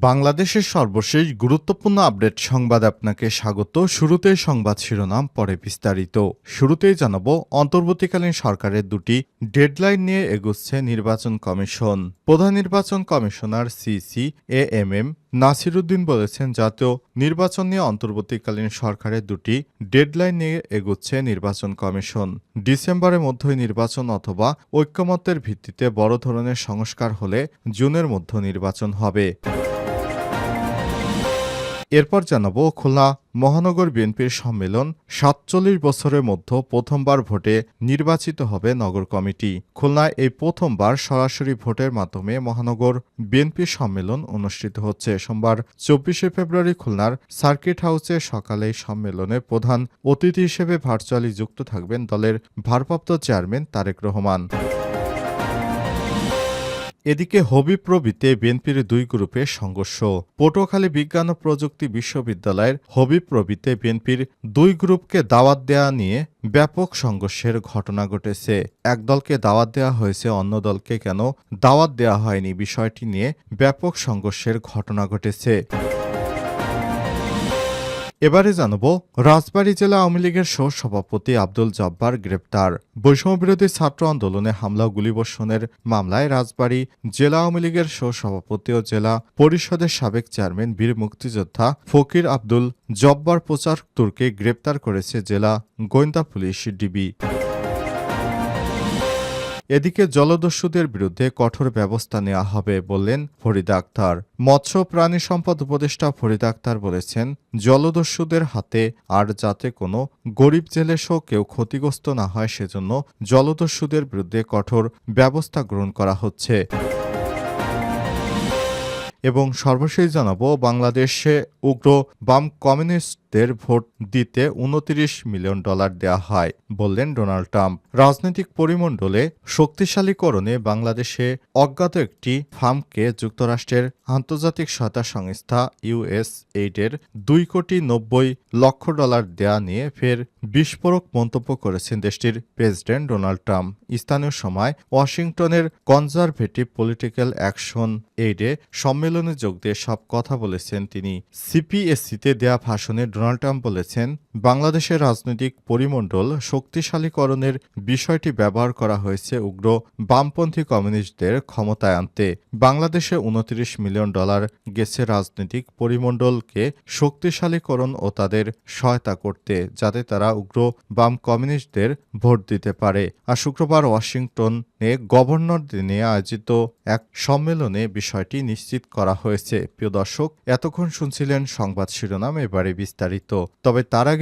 বাংলাদেশের সর্বশেষ গুরুত্বপূর্ণ আপডেট সংবাদ আপনাকে স্বাগত। শুরুতেই সংবাদ শিরোনাম, পরে বিস্তারিত। শুরুতেই জানাব, অন্তর্বর্তীকালীন সরকারের দুটি ডেডলাইন নিয়ে এগুচ্ছে নির্বাচন কমিশন। প্রধান নির্বাচন commissioner CC A M M Nasiruddin বলেছেন, জাতীয় নির্বাচন নিয়ে অন্তর্বর্তীকালীন সরকারের দুটি ডেডলাইন নিয়ে এগুচ্ছে নির্বাচন কমিশন। ডিসেম্বরের মধ্যেই নির্বাচন অথবা ঐক্যমত্যের ভিত্তিতে বড় ধরনের সংস্কার হলে জুনের মধ্যে নির্বাচন হবে। এরপর জানাব খুলনা মহানগর বিএনপির সম্মেলন সাতচল্লিশ বছরের মধ্যে প্রথমবার ভোটে নির্বাচিত হবে নগর কমিটি। খুলনায় এই প্রথমবার সরাসরি ভোটের মাধ্যমে মহানগর বিএনপির সম্মেলন অনুষ্ঠিত হচ্ছে। সোমবার চব্বিশে ফেব্রুয়ারি খুলনার সার্কিট হাউসে সকালে সম্মেলনে প্রধান অতিথি হিসেবে ভার্চুয়ালি যুক্ত থাকবেন দলের ভারপ্রাপ্ত চেয়ারম্যান তারেক রহমান। এদিকে হবিপ্রবিতে বিএনপির দুই গ্রুপে সংঘর্ষ। পটুয়াখালী বিজ্ঞান ও প্রযুক্তি বিশ্ববিদ্যালয়ের হবিপ্রবিতে বিএনপির দুই গ্রুপকে দাওয়াত দেয়া নিয়ে ব্যাপক সংঘর্ষের ঘটনা ঘটেছে। এক দলকে দাওয়াত দেওয়া হয়েছে, অন্য দলকে কেন দাওয়াত দেওয়া হয়নি বিষয়টি নিয়ে ব্যাপক সংঘর্ষের ঘটনা ঘটেছে। এবারে জানাব, রাজবাড়ী জেলা আওয়ামী লীগের সহ সভাপতি আব্দুল জব্বার গ্রেপ্তার। বৈষম্যবিরোধী ছাত্র আন্দোলনে হামলা গুলিবর্ষণের মামলায় রাজবাড়ী জেলা আওয়ামী লীগের সহ সভাপতি ও জেলা পরিষদের সাবেক চেয়ারম্যান বীর মুক্তিযোদ্ধা ফকির আব্দুল জব্বার প্রচার তুর্কে গ্রেপ্তার করেছে জেলা গোয়েন্দা পুলিশ ডিবি। এদিকে জলদস্যুদের বিরুদ্ধে কঠোর ব্যবস্থা নেওয়া হবে বললেন ফরিদা আক্তার। মৎস্য প্রাণী সম্পদ উপদেষ্টা ফরিদা আক্তার বলেছেন, জলদস্যুদের হাতে আর যাতে কোনো গরিব জেলেসহ কেউ ক্ষতিগ্রস্ত না হয় সেজন্য জলদস্যুদের বিরুদ্ধে কঠোর ব্যবস্থা গ্রহণ করা হচ্ছে। এবং সর্বশেষ জানাব, বাংলাদেশে উগ্র বাম কমিউনিস্টদের ভোট দিতে উনত্রিশ মিলিয়ন ডলার দেওয়া হয়, বললেন ডোনাল্ড ট্রাম্প। রাজনৈতিক পরিমণ্ডলে শক্তিশালীকরণে বাংলাদেশে অজ্ঞাত একটি ফার্মকে যুক্তরাষ্ট্রের আন্তর্জাতিক সহায়তা সংস্থা ইউএস এইডের দুই কোটি নব্বই লক্ষ ডলার দেয়া নিয়ে ফের বিস্ফোরক মন্তব্য করেছেন দেশটির প্রেসিডেন্ট ডোনাল্ড ট্রাম্প। স্থানীয় সময় ওয়াশিংটনের কনজারভেটিভ পলিটিক্যাল অ্যাকশন এইডে সম্মেলনে যোগ দিয়ে সব কথা বলেছেন তিনি। সিপিএসসিতে দেয়া ভাষণে ডোনাল্ড ট্রাম্প বলেছেন বাংলাদেশের রাজনৈতিক পরিমণ্ডল শক্তিশালীকরণের বিষয়টি ব্যবহার করা হয়েছে উগ্র বামপন্থী কমিউনিস্টদের ক্ষমতায় আনতে। বাংলাদেশে উনত্রিশ মিলিয়ন ডলার গেছে রাজনৈতিক পরিমণ্ডলকে শক্তিশালীকরণ ও তাদের সহায়তা করতে, যাতে তারা উগ্র বাম কমিউনিস্টদের ভোট দিতে পারে। আর শুক্রবার ওয়াশিংটনে গভর্নর দিনে আয়োজিত এক সম্মেলনে বিষয়টি নিশ্চিত করা হয়েছে। প্রিয় দর্শক, এতক্ষণ শুনছিলেন সংবাদ শিরোনাম, এবারে বিস্তারিত। তবে তার আগে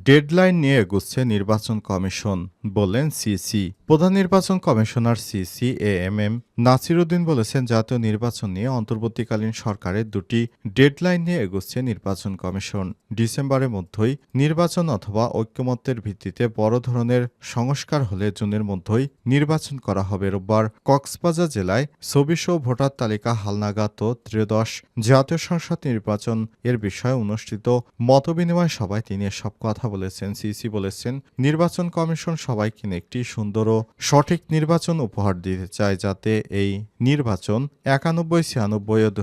ডেডলাইন নিয়ে এগুচ্ছে নির্বাচন কমিশন বললেন সিসি। প্রধান নির্বাচন commissioner CC A M M Nasiruddin বলেছেন, জাতীয় নির্বাচন নিয়ে অন্তর্বর্তীকালীন সরকারের দুটি ডেডলাইন নিয়ে এগুচ্ছে নির্বাচন কমিশন। ডিসেম্বরের মধ্যেই নির্বাচন অথবা ঐক্যমত্যের ভিত্তিতে বড় ধরনের সংস্কার হলে জুনের মধ্যেই নির্বাচন করা হবে। রোববার কক্সবাজার জেলায় ছবিশ ভোটার তালিকা হালনাগাত ত্রয়োদশ জাতীয় সংসদ নির্বাচন এর বিষয়ে অনুষ্ঠিত মতবিনিময় সভায় তিনি সব কথা বলেছেন সিসি বলেছেন, নির্বাচন কমিশন সবাইকে একটি সুন্দর ও সঠিক নির্বাচন উপহার দিতে চায় যাতে এই নির্বাচন একানব্বই ছিয়ানব্বই ও দু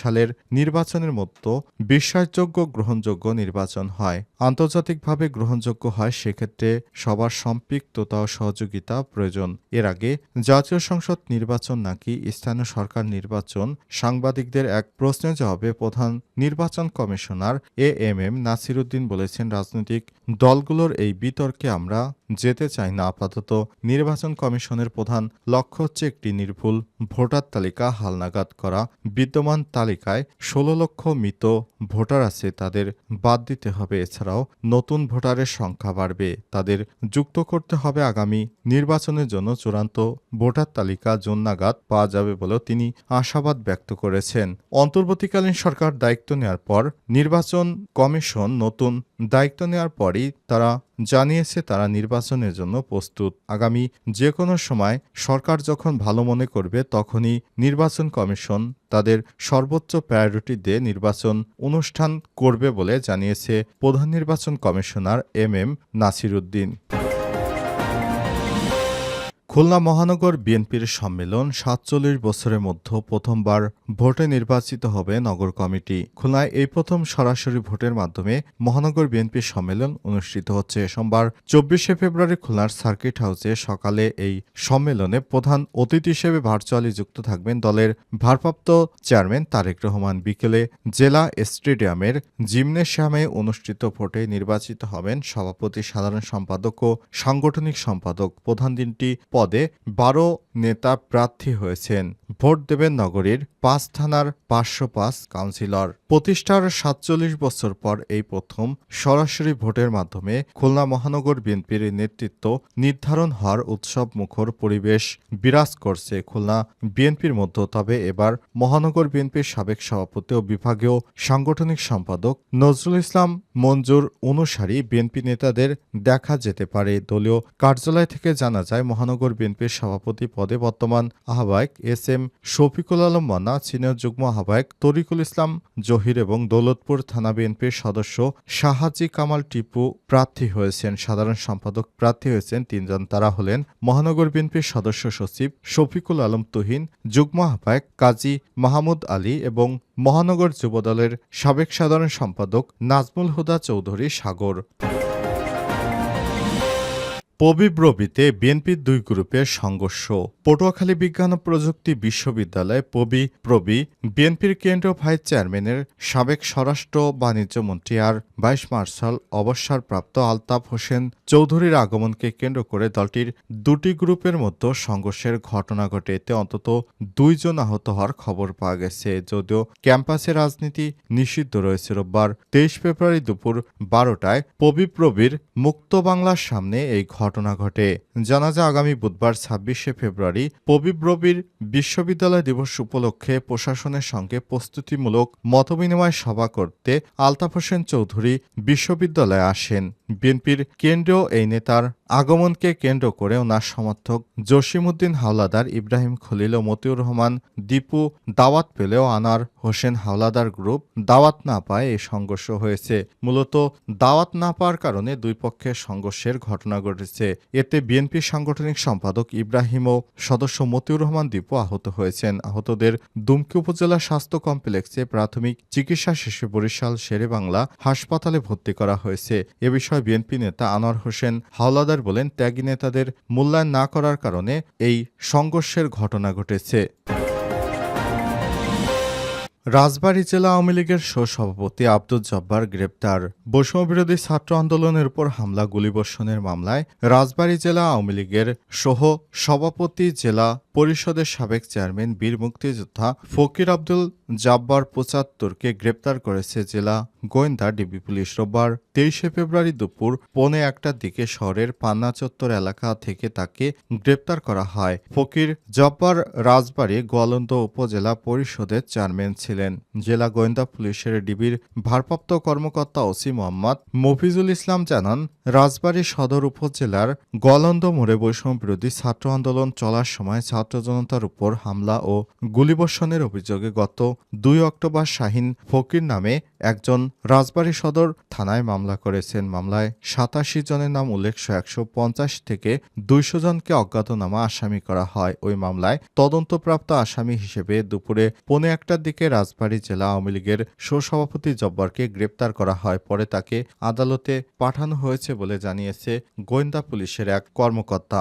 সালের নির্বাচনের মতো বিশ্বাসযোগ্য গ্রহণযোগ্য নির্বাচন হয়। আন্তর্জাতিকভাবে গ্রহণযোগ্য হয়, সেক্ষেত্রে সবার সম্পৃক্ততা ও সহযোগিতা প্রয়োজন। এর আগে জাতীয় সংসদ নির্বাচন নাকি স্থানীয় সরকার নির্বাচন, সাংবাদিকদের এক প্রশ্নের জবাবে প্রধান নির্বাচন commissioner A M M Nasiruddin বলেছেন, রাজনৈতিক দলগুলোর এই বিতর্কে আমরা যেতে চায় না। আপাতত নির্বাচন কমিশনের প্রধান লক্ষ্য হচ্ছে একটি নির্ভুল ভোটার তালিকা হালনাগাদ করা। বিদ্যমান তালিকায় ষোলো লক্ষ মৃত ভোটার আছে, তাদের বাদ দিতে হবে। এছাড়াও নতুন ভোটারের সংখ্যা বাড়বে। তাদের যুক্ত করতে হবে আগামী নির্বাচনের জন্য। চূড়ান্ত ভোটার তালিকা জুন নাগাদ পাওয়া যাবে বলেও তিনি আশাবাদ ব্যক্ত করেছেন। অন্তর্বর্তীকালীন সরকার দায়িত্ব নেওয়ার পর নির্বাচন কমিশন নতুন দায়িত্ব নেওয়ার পরই তারা জানিয়েছে, তারা নির্বাচনের জন্য প্রস্তুত। আগামী যে কোনো সময় সরকার যখন ভালো মনে করবে, তখনই নির্বাচন কমিশন তাদের সর্বোচ্চ প্রায়োরিটি দিয়ে নির্বাচন অনুষ্ঠান করবে বলে জানিয়েছে প্রধান নির্বাচন commissioner M M Nasiruddin. Khulna মহানগর বিএনপির সম্মেলন সাতচল্লিশ বছরের মধ্যে প্রথমবার ভোটে নির্বাচিত হবে নগর কমিটি। খুলনায় এই প্রথম সরাসরি ভোটের মাধ্যমে মহানগর বিএনপির সম্মেলন অনুষ্ঠিত হচ্ছে। সোমবার চব্বিশে ফেব্রুয়ারি খুলনার সার্কিট হাউসে সকালে এই সম্মেলনে প্রধান অতিথি হিসেবে ভার্চুয়ালি যুক্ত থাকবেন দলের ভারপ্রাপ্ত চেয়ারম্যান তারেক রহমান। বিকেলে জেলা স্টেডিয়ামের জিমনেশিয়ামে অনুষ্ঠিত ভোটে নির্বাচিত হবেন সভাপতি, সাধারণ সম্পাদক ও সাংগঠনিক সম্পাদক। প্রধান দিনটি পদে বারো নেতা প্রার্থী হয়েছেন। ভোট দেবেন নগরীর পাঁচ থানার পাঁচশো পাঁচ কাউন্সিলর। প্রতিষ্ঠার সাতচল্লিশ বছর পর এই প্রথম সরাসরি ভোটের মাধ্যমে খুলনা মহানগর বিএনপির নেতৃত্ব নির্ধারণ হওয়ার উৎসব মুখর পরিবেশ বিরাজ করছে খুলনা বিএনপির মধ্যে। তবে এবার মহানগর বিএনপির সাবেক সভাপতি ও বিভাগীয় সাংগঠনিক সম্পাদক নজরুল ইসলাম মঞ্জুর অনুসারী বিএনপি নেতাদের দেখা যেতে পারে। দলীয় কার্যালয় থেকে জানা যায়, মহানগর বিএনপির সভাপতি পদে বর্তমান আহ্বায়ক S M Shafikul Alam Manna, senior যুগ্ম আহ্বায়ক তরিকুল ইসলাম জহির এবং দৌলতপুর থানা বিএনপির সদস্য শাহাজি কামাল টিপু প্রার্থী হয়েছেন। সাধারণ সম্পাদক প্রার্থী হয়েছেন তিনজন। তারা হলেন মহানগর বিএনপির সদস্য সচিব শফিকুল আলম তুহিন, যুগ্ম আহ্বায়ক কাজী মাহমুদ আলী এবং মহানগর যুবদলের সাবেক সাধারণ সম্পাদক নাজমুল হুদা চৌধুরী সাগর। পবিব্রবিতে বিএনপির দুই গ্রুপের সংঘর্ষ। পটুয়াখালী বিজ্ঞান ও প্রযুক্তি বিশ্ববিদ্যালয় পবি প্রবি বিএনপির কেন্দ্রীয় ভাইস চেয়ারম্যানের সাবেক স্বরাষ্ট্র বাণিজ্য মন্ত্রী আর ভাইস মার্শাল অবসরপ্রাপ্ত আলতাফ হোসেন চৌধুরীর আগমনকে কেন্দ্র করে দলটির দুটি গ্রুপের মধ্যে সংঘর্ষের ঘটনা ঘটে। এতে অন্তত দুইজন আহত হওয়ার খবর পাওয়া গেছে। যদিও ক্যাম্পাসে রাজনীতি নিষিদ্ধ রয়েছে। রোববার তেইশ ফেব্রুয়ারি দুপুর বারোটায় পবিপ্রবির মুক্ত বাংলার সামনে এই ঘটনা ঘটে। জানা যায় আগামী বুধবার ছাব্বিশে ফেব্রুয়ারি পবিব্রবির বিশ্ববিদ্যালয় দিবস উপলক্ষে প্রশাসনের সঙ্গে প্রস্তুতিমূলক মতবিনিময় সভা করতে আলতাফ হোসেন চৌধুরী বিশ্ববিদ্যালয়ে আসেন। বিএনপির কেন্দ্রীয় এই নেতার আগমনকে কেন্দ্র করে ওনার সমর্থক জসিমউদ্দিন হাওলাদার ইব্রাহিম খলিল ও মতিউর রহমান দীপু দাওয়াত পেলেও আনার হোসেন হাওলাদার গ্রুপ দাওয়াত না পায় এই সংঘর্ষ হয়েছে। মূলত দাওয়াত না পাওয়ার কারণে দুই পক্ষের সংঘর্ষের ঘটনা ঘটেছে। এতে বিএনপি সাংগঠনিক সম্পাদক ইব্রাহিম ও সদস্য মতিউর রহমান দীপু আহত হয়েছেন। আহতদের দুমকি উপজেলা স্বাস্থ্য কমপ্লেক্সে প্রাথমিক চিকিৎসা শেষে বরিশাল শেরে বাংলা হাসপাতালে ভর্তি করা হয়েছে। এ বিষয়ে বিএনপি নেতা আনোয়ার হোসেন হাওলাদার বলেন, ত্যাগী নেতাদের মূল্যায়ন না করার কারণে এই সংঘর্ষের ঘটনা ঘটেছে। রাজবাড়ী জেলা আওয়ামী লীগের সভাপতি আব্দুল জব্বার গ্রেপ্তার। বৈষম্যবিরোধী ছাত্র আন্দোলনের উপর হামলা, গুলিবর্ষণের মামলায় রাজবাড়ী জেলা আওয়ামী লীগের সহ সভাপতি জেলা পরিষদের সাবেক চেয়ারম্যান, বীর মুক্তিযোদ্ধা ফকির আব্দুল জাব্বার পঁচাত্তরকে গ্রেপ্তার করেছে জেলা গোয়েন্দা ডিবি পুলিশ। রোববার তেইশে ফেব্রুয়ারি দুপুর পৌনে একটার দিকে শহরের পান্না চত্বর এলাকা থেকে তাকে গ্রেপ্তার করা হয়। ফকির জব্বার রাজবাড়ী গোয়ালন্দ উপজেলা পরিষদের চেয়ারম্যান ছিলেন। জেলা গোয়েন্দা পুলিশের ডিবির ভারপ্রাপ্ত কর্মকর্তা ওসি মোহাম্মদ মফিজুল ইসলাম জানান, রাজবাড়ী সদর উপজেলার গোয়ালন্দ মোড়ে বৈষম্য বিরোধী ছাত্র আন্দোলন চলার সময় ছাত্র জনতার উপর হামলা ও গুলিবর্ষণের অভিযোগে গত দুই অক্টোবর শাহিন ফকির নামে একজন রাজবাড়ী সদর থানায় মামলা করেছেন। মামলায় সাতাশি জনের নাম উল্লেখ, একশো পঞ্চাশ থেকে দুইশো জনকে অজ্ঞাতনামা আসামি করা হয়। ওই মামলায় তদন্তপ্রাপ্ত আসামি হিসেবে দুপুরে পৌনে একটার দিকে রাজবাড়ী জেলা আওয়ামী লীগের সভাপতি জব্বারকে গ্রেপ্তার করা হয়। পরে তাকে আদালতে পাঠানো হয়েছে বলে জানিয়েছে গোয়েন্দা পুলিশের এক কর্মকর্তা।